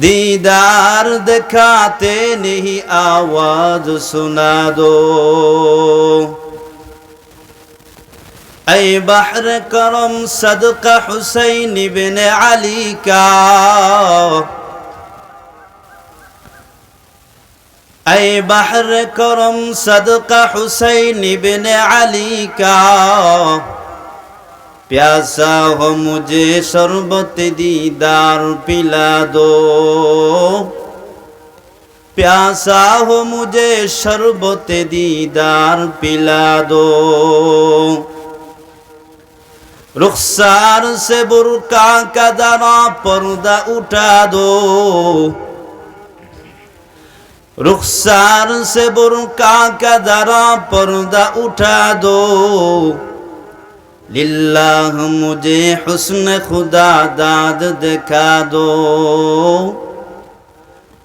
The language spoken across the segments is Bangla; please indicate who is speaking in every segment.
Speaker 1: दीदार दिखाते नहीं आवाज सुना दो ऐ बहर करम सदका हुसैन बिन अली का ऐ बहर करम सदका हुसैन बिन अली का प्यासा हो मुझे शरबत दीदार पिला दो प्यासा हो मुझे शरबत दीदार पिला दो रुखसार से बुरका का दरा पर्दा उठा दो रुखसार से बुरका का दरा पर्दा उठा दो लिल्लाह मुझे हुस्न खुदा दाद दिखा दो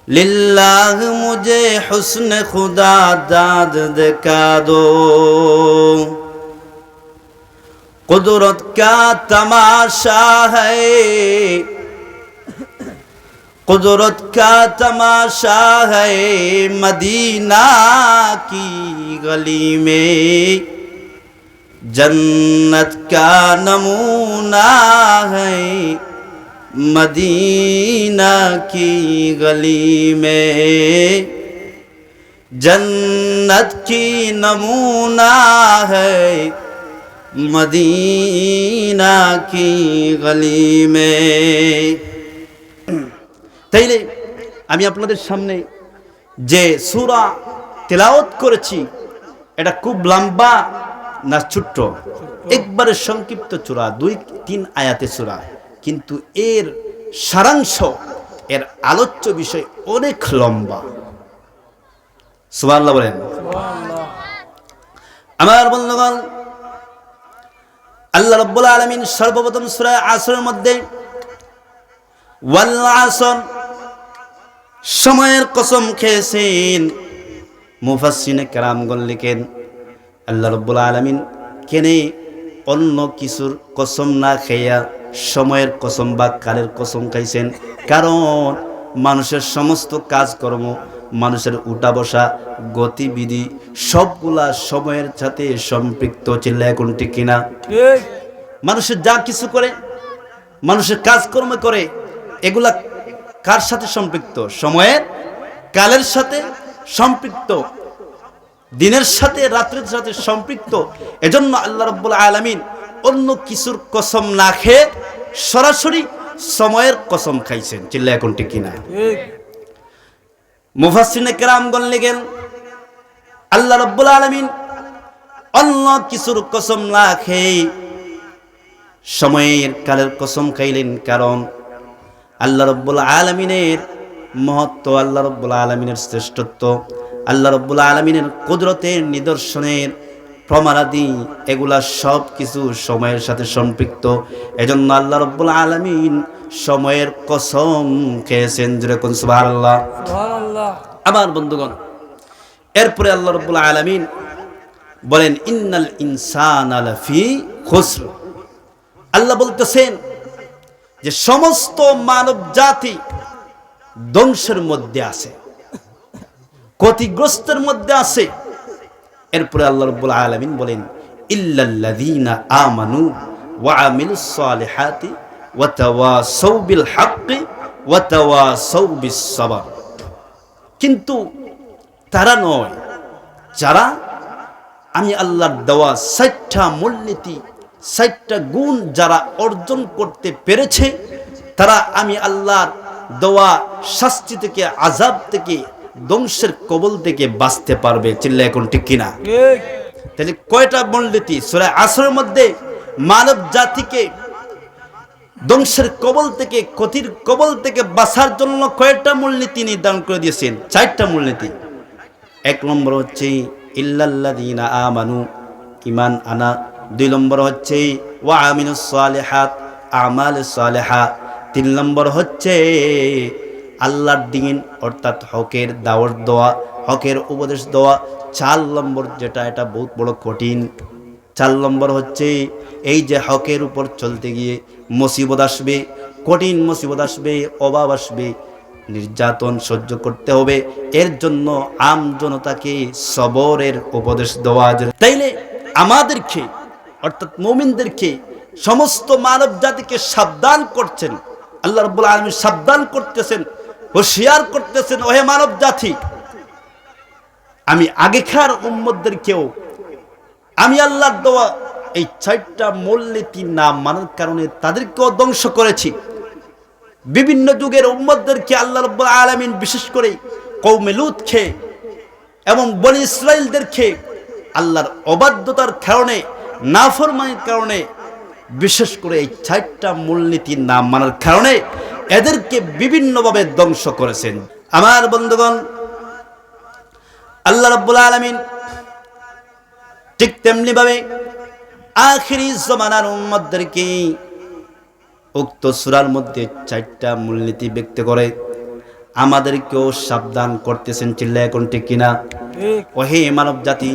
Speaker 1: लिल्लाह मुझे हुस्न खुदा दाद दिखा दो कुदरत का तमाशा है कुदरत का तमाशा है मदीना की गली में جنت کا نمونہ ہے مدینہ کی گلی میں جنت کی نمونہ ہے مدینہ کی گلی میں তাইলে আমি আপনাদের সামনে যে সুরা তেলাওত করেছি এটা খুব লম্বা না ছোট্ট? একবারে সংক্ষিপ্ত চূড়া, দুই, তিন আয়াতে চূড়া। কিন্তু এর সারাংশ, এর আলোচ্য বিষয় অনেক লম্বা। সুবহানাল্লাহ বলেন। আমার বন্ধুগণ, আল্লাহ রাব্বুল আলামিন সর্বপ্রথম সূরা আসরের মধ্যে আসর সময়ের কসম খেয়েছেন। মুফাসসিনে কেরামগণ লিখেন আল্লাহ রব্বুল আলমিন কেনে অন্য কিছুর কসম না খাইয়া সময়ের কসম বা কালের কসম খাইছেন। কারণ মানুষের সমস্ত কাজকর্ম মানুষের উঠা বসা গতিবিধি সবগুলা সময়ের সাথে সম্পৃক্ত চিল্লা এখন ঠিক কিনা? মানুষের যা কিছু করে মানুষের কাজকর্ম করে এগুলা কার সাথে সম্পৃক্ত? সময়ের কালের সাথে সম্পৃক্ত। দিনের সাথে রাত্রের সাথে সম্পৃক্ত। এজন্য আল্লাহ রব্বুল আলমিন অন্য কিছুর কসম না খেয়ে সরাসরি সময়ের কসম খাইছেন। চিল্লা এখন ঠিক। কিনা মুফাসিনে কেরামগণ লেগেন আল্লাহ রব্বুল আলমিন অন্য কিছুর কসম না খেয়ে সময়ের কালের কসম খাইলেন কারণ আল্লাহ রব্বুল আলমিনের মহত্ব আল্লাহ রব্বুল আলমিনের শ্রেষ্ঠত্ব। আল্লাহ রব্বুল আলমিনের কুদরতের নিদর্শনের প্রমাণাদি এগুলা সব কিছু সময়ের সাথে সম্পৃক্ত। এজন্য আল্লাহ রব্বুল আলমিন সময়ের কসম খেয়েছেন যেরকম সুবাহ আল্লাহ আমার বন্ধুগণ এরপরে আল্লাহ রব্বুল আলমিন বলেন ইন্নাল ইনসান আলাফি খুসর। আল্লাহ বলতেছেন যে সমস্ত মানব জাতি ধ্বংসের মধ্যে আছে। ক্ষতিগ্রস্তের মধ্যে আছে। এরপরে আল্লাহ রব্বুল আলামিন বলেন, ইল্লাল্লাযীনা আমানু ওয়া আমিলুস সালিহাতি ওয়া তাওয়াসাউ বিল হাক্কি ওয়া তাওয়াসাউ বিস সাবর। কিন্তু তারা নয়, যারা আমি আল্লাহর দেওয়া ষাটটা মূলনীতি, ষাটটা গুণ যারা অর্জন করতে পেরেছে, তারা আমি আল্লাহর দেওয়া শাস্তি থেকে আজাব থেকে ধ্বংসের কবল থেকে বাঁচতে পারবে চিল্লা এখন ঠিক কিনা? তাহলে কয়টা মূলনীতি সুরা আসরের মধ্যে মানব জাতিকে ধ্বংসের কবল থেকে, ক্ষতির কবল থেকে বাঁচার জন্য কয়েকটা মূলনীতি নির্ধারণ করে দিয়েছেন? চারটা মূলনীতি এক নম্বর হচ্ছে, ইল্লাল্লাযীনা আমানু ইমান আনা। দুই নম্বর হচ্ছে, ওয়া আমিনুস সালিহাত আমাল সালেহা তিন নম্বর হচ্ছে আল্লাহর দিন, অর্থাৎ হকের দাওয়াত দেওয়া, হকের উপদেশ দেওয়া, চার নম্বর যেটা, এটা বহুত বড় কঠিন। চার নম্বর হচ্ছে, এই যে হকের উপর চলতে গিয়ে মুসিবত আসবে, কঠিন মুসিবত আসবে, অভাব আসবে, নির্যাতন সহ্য করতে হবে। এর জন্য আম জনতাকে সবরের উপদেশ দেওয়া যায়। তাইলে আমাদেরকে, অর্থাৎ মোমিনদেরকে, সমস্ত মানব জাতিকে সাবধান করছেন। আল্লাহ রব্বুল আলমী সাবধান করতেছেন। হুঁশিয়ার করতেছেন, ওহে মানব জাতি, আমি আগেকার উম্মদদেরকেও আমি আল্লাহর দেওয়া এই চারটা মূলনীতি না মানার কারণে তাদেরকেও ধ্বংস করেছি। বিভিন্ন যুগের উম্মদদেরকে আল্লাহ রব্বুল আলমিন বিশেষ করে কৌমে লুৎকে এবং বনি ইসরায়েলদেরকে আল্লাহর অবাধ্যতার কারণে, নাফরমানির কারণে বিশেষ করে এই চারটা মূলনীতি না মানার কারণে এদেরকে বিভিন্নভাবে ধ্বংস করেছেন। আমার বন্ধুগণ আল্লাহ রব্বুল আলমিন ঠিক তেমনিভাবে আখিরি জমানার উম্মদদেরকে উক্ত সুরার মধ্যে চারটা মূলনীতি ব্যক্ত করে আমাদেরকেও সাবধান করতেছেন চিল্লা এখন ঠিক কিনা? ওহে মানব জাতি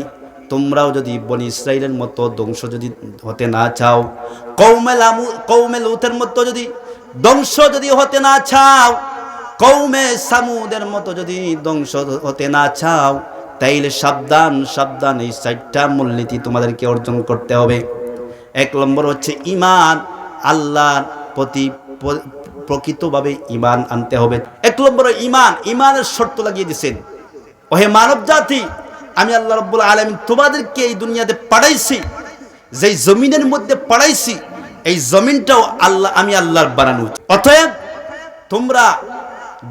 Speaker 1: তোমরাও যদি বনি ইসরায়েলের মতো ধ্বংস যদি হতে না চাও কৌমেল আমু কৌমে লুতের মতো যদি ধ্বংস যদি হতে না চাও কৌমে সামুদের মতো যদি ধ্বংস হতে না চাও, তাইলে সাবধান সাবধান এই চারটা মূলনীতি তোমাদেরকে অর্জন করতে হবে। এক নম্বর হচ্ছে ইমান আল্লাহর প্রতি প্রকৃতভাবে ইমান আনতে হবে। এক নম্বর ইমান ইমানের শর্ত লাগিয়ে দিয়েছেন। ওহে মানব জাতি আমি আল্লাহ রব্বুল আলমিন তোমাদেরকে এই দুনিয়াতে পাঠাইছি, যেই জমিনের মধ্যে পাঠাইছি এই জমিনটাও আল্লাহ, আমি আল্লাহর বানানো অতএব তোমরা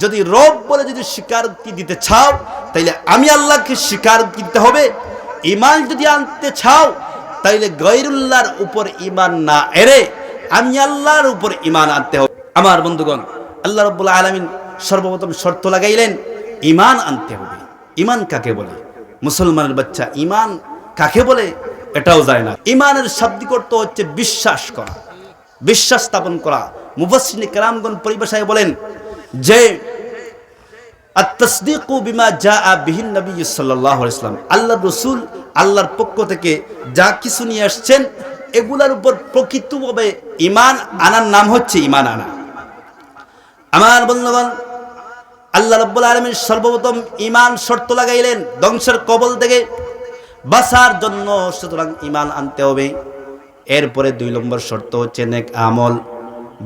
Speaker 1: যদি রব বলে যদি স্বীকারোক্তি দিতে চাও, তাইলে আমি আল্লাহকে স্বীকারোক্তি দিতে হবে। ইমান যদি আনতে চাও, তাইলে গৈরুল্লাহর উপর ইমান না এরে আমি আল্লাহর উপর ইমান আনতে হবে। আমার বন্ধুগণ, আল্লাহ রব্বুল আলমিন সর্বপ্রথম শর্ত লাগাইলেন ইমান আনতে হবে। ইমান কাকে বলে? মুসলমানের বাচ্চা ইমান কাকে বলে? এটাও যায় না। ইমানের শাব্দিক অর্থ হচ্ছে বিশ্বাস করা। বিশ্বাস স্থাপন করা। মুফাসসিনে কেরামগণ পরিভাষায় বলেন যে বিমা যা বিহীন নবী সাল্লাহ আল্লাহ রসুল আল্লাহর পক্ষ থেকে যা কিছু নিয়ে আসছেন, এগুলার উপর প্রকৃতভাবে ইমান আনার নাম হচ্ছে ইমান আনা। আমার বন্ধুগণ, আল্লাহ রব্বুল আলমীর সর্বপ্রথম ইমান শর্ত লাগাইলেন, ধ্বংসের কবল থেকে বাঁচার জন্য সুতরাং ইমান আনতে হবে। এরপরে দুই নম্বর শর্ত হচ্ছে নেক আমল।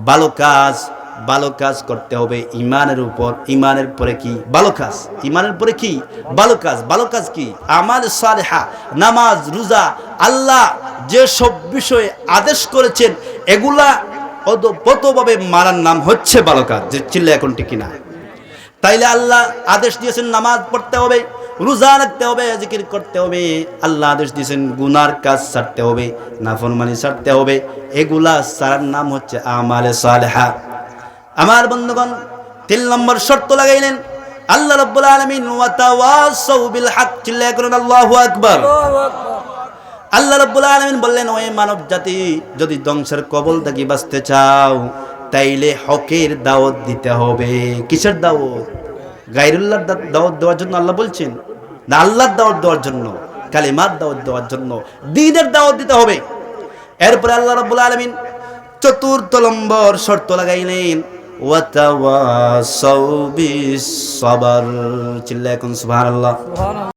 Speaker 1: ভালো কাজ ভালো কাজ করতে হবে ইমানের উপর। ইমানের পরে কি? ভালো কাজ। ইমানের পরে কি? ভালো কাজ। ভালো কাজ কি? আমার সালেহা, নামাজ, রোজা, আল্লাহ যে সব বিষয়ে আদেশ করেছেন, এগুলা অদপতভাবে মারার নাম হচ্ছে ভালো কাজ। যে চিল্লা এখন ঠিক কিনা? তাইলে আল্লাহ আদেশ দিয়েছেন, নামাজ পড়তে হবে। রোজা রাখতে হবে, জিকির করতে হবে, আল্লাহ আদেশ দিয়েছেন, গুনার কাজ ছাড়তে হবে, নাফরমানি ছাড়তে হবে। এগুলা সারার নাম হচ্ছে আমালে সালেহা। আমার বন্ধুগণ, তিন নম্বর শর্ত লাগাইলেন, আল্লাহ রব্বুল আলামিন ওয়া তাওয়াসাউ বিল হক চিল্লায় করেন, আল্লাহু আকবার। আল্লাহ রব্বুল আলামিন বললেন, ওই মানব জাতি যদি ধ্বংসের কবল থেকে বাঁচতে চাও, তাইলে হকের দাওয়াত দিতে হবে। কিসের দাওয়াত? গাইরুল্লাহর দা- দাওয়াত দেওয়ার জন্য আল্লাহ বলছেন, না আল্লাহর দাওয়াত দেওয়ার জন্য, কালিমার দাওয়াত দেওয়ার জন্য দিনের দাওয়াত দিতে হবে। এরপরে আল্লাহ রাব্বুল আলামিন চতুর্থ নম্বর শর্ত লাগাইলেন, ওয়াতাওয়াসাউ বিস সাবর চিল্লা এখন সুবহানাল্লাহ।